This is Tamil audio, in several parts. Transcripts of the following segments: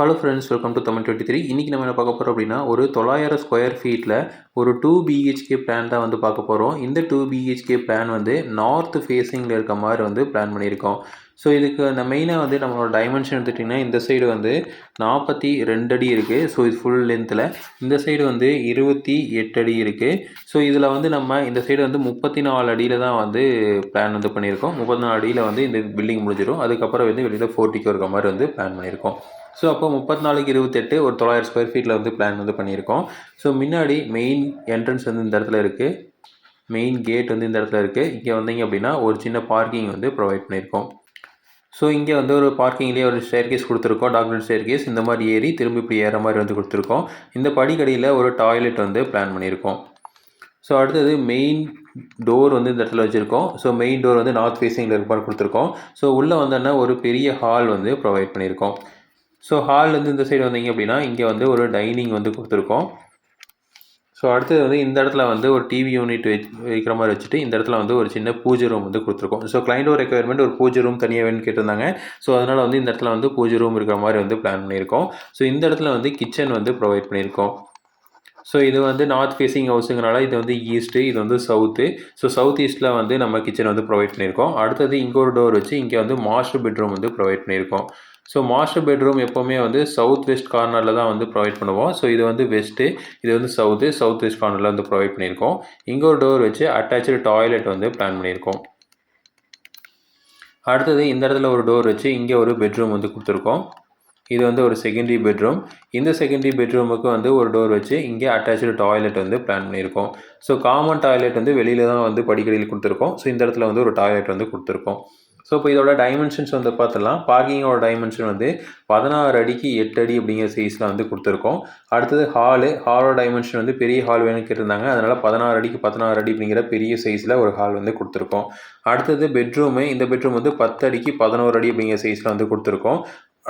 Hello friends welcome to Tamil twenty three இன்றைக்கி நம்ம என்ன பார்க்க போகிறோம் அப்படின்னா ஒரு தொள்ளாயிரம் ஸ்கொயர் ஃபீட்டில் ஒரு டூ பிஹெச்கே பிளான் தான் வந்து பார்க்க போகிறோம் இந்த டூ பிஹெச்கே பிளான் வந்து நார்த் ஃபேஸிங்கில் இருக்க மாதிரி வந்து பிளான் பண்ணியிருக்கோம். ஸோ இதுக்கு அந்த மெயினாக வந்து நம்மளோட டைமென்ஷன் எடுத்துகிட்டிங்கன்னா இந்த சைடு வந்து நாற்பத்தி ரெண்டு அடி இருக்குது ஸோ இது ஃபுல் லென்த்தில் இந்த சைடு வந்து இருபத்தி எட்டு அடி இருக்குது ஸோ இதில் வந்து நம்ம இந்த சைடு வந்து முப்பத்தி நாலு அடியில் தான் வந்து பிளான் வந்து பண்ணியிருக்கோம். முப்பத்தி நாலு அடியில் வந்து இந்த பில்டிங் முடிஞ்சிடும் அதுக்கப்புறம் வந்து வெளியில் ஃபோர்ட்டிக்கு இருக்க மாதிரி வந்து பிளான் பண்ணியிருக்கோம். ஸோ அப்போ முப்பத்தி நாலுக்கு இருபத்தெட்டு ஒரு தொள்ளாயிரம் ஸ்கொயர் ஃபீட்டில் வந்து பிளான் வந்து பண்ணியிருக்கோம். ஸோ முன்னாடி மெயின் என்ட்ரன்ஸ் வந்து இந்த இடத்துல இருக்குது மெயின் கேட் வந்து இந்த இடத்துல இருக்குது இங்கே வந்தீங்க அப்படின்னா ஒரு சின்ன பார்க்கிங் வந்து ப்ரொவைட் பண்ணியிருக்கோம். ஸோ இங்கே வந்து ஒரு பார்க்கிங்லேயே ஒரு ஸ்டேர்கேஸ் கொடுத்துருக்கோம். டாக்டர் ஸ்டேர் கேஸ் இந்த மாதிரி ஏறி திரும்பி இப்படி ஏற மாதிரி வந்து கொடுத்துருக்கோம். இந்த படிக்கடியில் ஒரு டாய்லெட் வந்து பிளான் பண்ணியிருக்கோம். ஸோ அடுத்தது மெயின் டோர் வந்து இந்த இடத்துல வச்சுருக்கோம். ஸோ மெயின் டோர் வந்து நார்த் ஃபேஸிங்கில் இருக்க மாதிரி கொடுத்துருக்கோம். ஸோ உள்ளே வந்தோன்னா ஒரு பெரிய ஹால் வந்து ப்ரொவைட் பண்ணியிருக்கோம். ஸோ ஹால்லேருந்து இந்த சைடு வந்தீங்க அப்படின்னா இங்கே வந்து ஒரு டைனிங் வந்து கொடுத்துருக்கோம். ஸோ அடுத்தது வந்து இந்த இடத்துல வந்து ஒரு டிவி யூனிட் வச் வைக்கிற மாதிரி வச்சுட்டு இந்த இடத்துல வந்து ஒரு சின்ன பூஜை ரூம் வந்து கொடுத்துருக்கோம். ஸோ கிளைண்டோ ரெக்குயர்மெண்ட் ஒரு பூஜை ரூம் தனியாக வேணும்னு கேட்டிருந்தாங்க. ஸோ அதனால் வந்து இந்த இடத்துல வந்து பூஜை ரூம் இருக்கிற மாதிரி வந்து பிளான் பண்ணியிருக்கோம். ஸோ இந்த இடத்துல வந்து கிச்சன் வந்து ப்ரொவைட் பண்ணியிருக்கோம். ஸோ இது வந்து நார்த் ஃபேஸிங் ஹவுஸுங்கிறனால இது வந்து ஈஸ்ட்டு இது வந்து சவுத்து ஸோ சவுத் ஈஸ்ட்டில் வந்து நம்ம கிச்சன் வந்து ப்ரொவைட் பண்ணியிருக்கோம். அடுத்தது இங்கே ஒரு டோர் வச்சு இங்கே வந்து மாஸ்டர் பெட்ரூம் வந்து ப்ரொவைட் பண்ணியிருக்கோம். ஸோ மாஸ்டர் பெட்ரூம் எப்போவுமே வந்து சவுத் வெஸ்ட் கார்னரில் தான் வந்து ப்ரொவைட் பண்ணுவோம். ஸோ இது வந்து வெஸ்ட்டு இது வந்து சவுத்து சவுத் வெஸ்ட் கார்னரில் வந்து ப்ரொவைட் பண்ணியிருக்கோம். இங்கே ஒரு டோர் வச்சு அட்டாச்சு டாய்லெட் வந்து பிளான் பண்ணியிருக்கோம். அடுத்தது இந்த இடத்துல ஒரு டோர் வச்சு இங்கே ஒரு பெட்ரூம் வந்து கொடுத்துருக்கோம். இது வந்து ஒரு செகண்டரி பெட்ரூம் இந்த செகண்டரி பெட்ரூமுக்கு வந்து ஒரு டோர் வச்சு இங்கே அட்டாச்சு டாய்லெட் வந்து பிளான் பண்ணியிருக்கோம். ஸோ காமன் டாய்லெட் வந்து வெளியில் தான் வந்து படிக்கடியில் கொடுத்துருக்கோம். ஸோ இந்த இடத்துல வந்து ஒரு டாய்லெட் வந்து கொடுத்துருக்கோம். ஸோ இப்போ இதோட டைமென்ஷன்ஸ் வந்து பார்த்துலாம் பார்க்கிங்கோட டைமென்ஷன் வந்து பதினாறு அடிக்கு எட்டு அடி அப்படிங்கிற சைஸில் வந்து கொடுத்துருக்கோம். அடுத்தது ஹாலு ஹாலோட டைமென்ஷன் வந்து பெரிய ஹால் வேணும்னு கேட்டிருந்தாங்க. அதனால் பதினாறு அடிக்கு பதினாறு அடி அப்படிங்கிற பெரிய சைஸில் ஒரு ஹால் வந்து கொடுத்துருக்கோம். அடுத்தது பெட்ரூமு இந்த பெட்ரூம் வந்து பத்து அடிக்கு பதினோரு அடி அப்படிங்கிற சைஸில் வந்து கொடுத்துருக்கோம்.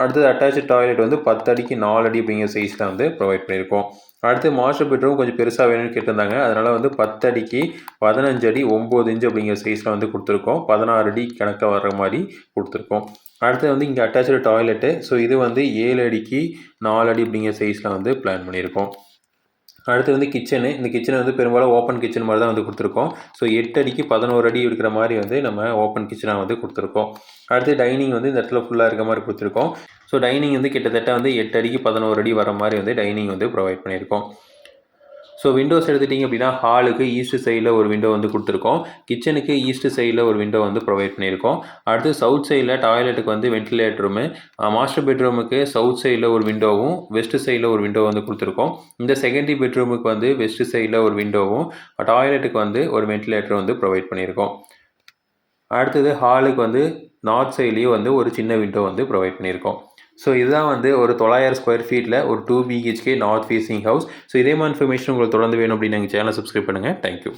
அடுத்தது அட்டாச்சு டாய்லெட் வந்து பத்து அடிக்கு நாலு அடி அப்படிங்கிற சைஸில் வந்து ப்ரொவைட் பண்ணியிருக்கோம். அடுத்து மாஸ்டர் பெட்ரூம் கொஞ்சம் பெருசாக வேணும்னு கேட்டிருந்தாங்க. அதனால் வந்து பத்து அடிக்கு பதினஞ்சு அடி ஒம்பது இன்ச்சு அப்படிங்கிற சைஸில் வந்து கொடுத்துருக்கோம். பதினாறு அடி கணக்காக வர்ற மாதிரி கொடுத்துருக்கோம். அடுத்து வந்து இங்கே அட்டாச்சு டாய்லெட்டு ஸோ இது வந்து ஏழு அடிக்கு நாலு அடி அப்படிங்கிற சைஸில் வந்து பிளான் பண்ணியிருக்கோம். அடுத்து வந்து கிச்சனு இந்த கிச்சனை வந்து பெரும்பாலும் ஓப்பன் கிச்சன் மாதிரி தான் வந்து கொடுத்துருக்கோம். ஸோ எட்டு அடிக்கு பதினோரு அடி இருக்கிற மாதிரி வந்து நம்ம ஓப்பன் கிச்சனாக வந்து கொடுத்துருக்கோம். அடுத்து டைனிங் வந்து இந்த இடத்துல ஃபுல்லாக இருக்க மாதிரி கொடுத்துருக்கோம். ஸோ டைனிங் வந்து கிட்டத்தட்ட வந்து எட்டு அடிக்கு பதினோரு அடி வர மாதிரி வந்து டைனிங் வந்து ப்ரொவைட் பண்ணியிருக்கோம். ஸோ விண்டோஸ் எடுத்துட்டிங்க அப்படின்னா ஹாலுக்கு ஈஸ்ட் சைடில் ஒரு விண்டோ வந்து கொடுத்துருக்கோம். கிச்சனுக்கு ஈஸ்ட் சைடில் ஒரு விண்டோ வந்து ப்ரொவைட் பண்ணியிருக்கோம். அடுத்து சவுத் சைடில் டாய்லெட்டுக்கு வந்து வென்டிலேட்டருமே மாஸ்டர் பெட்ரூமுக்கு சவுத் சைடில் ஒரு விண்டோவும் வெஸ்ட் சைடில் ஒரு விண்டோ வந்து கொடுத்துருக்கோம். இந்த செகண்டரி பெட்ரூமுக்கு வந்து வெஸ்ட் சைடில் ஒரு விண்டோவும் டாய்லெட்டுக்கு வந்து ஒரு வென்டிலேட்டர் வந்து ப்ரொவைட் பண்ணியிருக்கோம். அடுத்தது ஹாலுக்கு வந்து நார்த் சைட்லேயும் வந்து ஒரு சின்ன விண்டோ வந்து ப்ரொவைட் பண்ணியிருக்கோம். ஸோ இதுதான் வந்து ஒரு தொள்ளாயிரம் ஸ்கொயர் ஃபீட்டில் ஒரு two BHK north facing house so இதே மாதிரி இன்ஃபர்மேஷன் உங்களுக்கு தொடர்ந்து வேணும் அப்படின்னு எங்கள் சேனலை சப்ஸ்கிரைப் பண்ணுங்கள் தேங்க்யூ